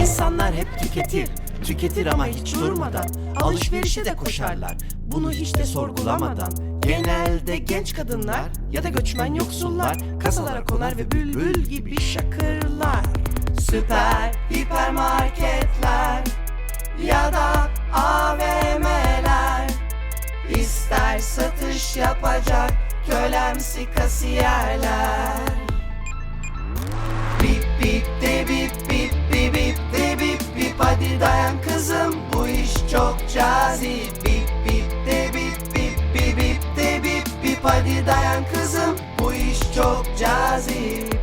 İnsanlar hep tüketir, tüketir ama hiç durmadan. Alışverişe de koşarlar, bunu hiç de sorgulamadan. Genelde genç kadınlar ya da göçmen yoksullar Kasalara konar ve bülbül gibi şakırlar. Süper hipermarketler ya da AVM'ler İster satış yapacak kölemsi kasiyerler dayan kızım bu iş çok cazip.